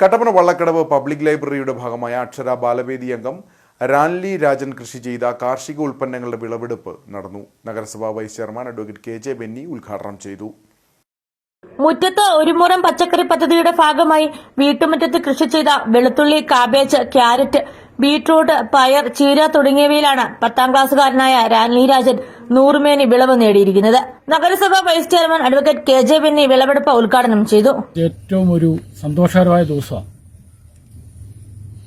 Kattappana Vallakkadavu public ലൈബ്രറിയുടെ ഭാഗമായ അക്ഷര ബാലവേദി അംഗം റാൻലി രാജൻ കൃഷി ചെയ്ത കാർഷിക ഉൽപ്പന്നങ്ങളുടെ വിളവെടുപ്പ് നടന്നു. നഗരസഭാ vice chairman advocate K J Benny ഉദ്ഘാടനം ചെയ്തു. മുറ്റത്ത് ഒരു മുറം പച്ചക്കറി പദ്ധതിയുടെ ഭാഗമായി വീട്ടുമുറ്റത്ത് കൃഷി ചെയ്ത വെളുത്തുള്ളി കാബേജ് ക്യാരറ്റ് ബീട്രൂട്ട് പയർ ചീര തുടങ്ങിയവയിലാണ് പത്താം ക്ലാസ്സുകാരനായ രാജൻ നൂറുമേനി വിളവ് നേടിയിരിക്കുന്നത്. നഗരസഭാ vice chairman advocate K J Vinny വിളവെടുപ്പ് ഉദ്ഘാടനം ചെയ്തു. ഏറ്റവും ഒരു സന്തോഷകരമായ ദിവസമാണ്.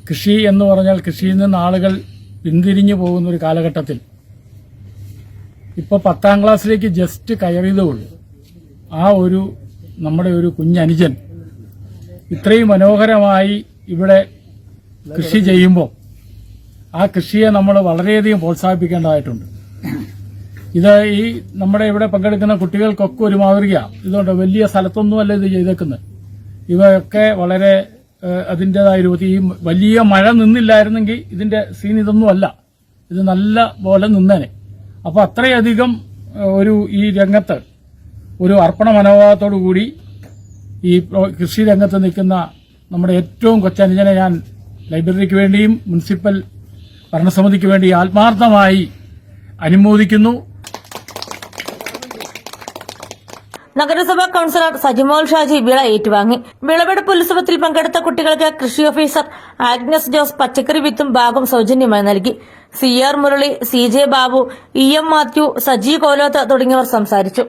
കൃഷി എന്ന് പറഞ്ഞാൽ കൃഷിയിൽ നിന്ന് ആളുകൾ പിന്തിരിഞ്ഞു പോകുന്ന ഒരു കാലഘട്ടത്തിൽ. ഇപ്പോൾ പത്താം ക്ലാസ്സിലേക്ക് ജസ്റ്റ് കയറിയതേ ആ ഒരു നമ്മുടെ ഒരു കുഞ്ഞനുജൻ ഇത്രയും മനോഹരമായി ഇവിടെ കൃഷി ചെയ്യുമ്പോൾ ആ കൃഷിയെ നമ്മൾ വളരെയധികം പ്രോത്സാഹിപ്പിക്കേണ്ടതായിട്ടുണ്ട്. ഇത് ഈ നമ്മുടെ ഇവിടെ പങ്കെടുക്കുന്ന കുട്ടികൾക്കൊക്കെ ഒരു മാതൃകയാണ് ഇതുകൊണ്ട് വലിയ സ്ഥലത്തൊന്നുമല്ല ഇത് ചെയ്തേക്കുന്നത്. ഇവയൊക്കെ വളരെ അതിന്റെതായ രൂപത്തിൽ ഈ വലിയ മഴ നിന്നില്ലായിരുന്നെങ്കിൽ ഇതിന്റെ സീൻ ഇതൊന്നും അല്ല ഇത് നല്ല പോലെ നിന്നേനെ. അപ്പൊ അത്രയധികം ഒരു ഈ രംഗത്ത് ഒരു അർപ്പണ മനോഭാവത്തോടു കൂടി ഈ കൃഷി രംഗത്ത് നിൽക്കുന്ന നമ്മുടെ ഏറ്റവും കൊച്ചനുജനെ ഞാൻ ലൈബ്രറിക്ക് വേണ്ടിയും മുനിസിപ്പൽ ഭരണസമിതിക്ക് വേണ്ടി ആത്മാർത്ഥമായി അനുമോദിക്കുന്നു. നഗരസഭാ കൌൺസിലർ സജിമോൾ ഷാജി വിള ഏറ്റുവാങ്ങി. വിളവെടുപ്പ് ഉത്സവത്തിൽ പങ്കെടുത്ത കുട്ടികൾക്ക് കൃഷി ഓഫീസർ ആഗ്നസ് ജോസ് പച്ചക്കറി വിത്തും ബാഗും സൌജന്യമായി നൽകി. C R Murali C J Babu E M Mathew Saji Koloth തുടങ്ങിയവർ സംസാരിച്ചു.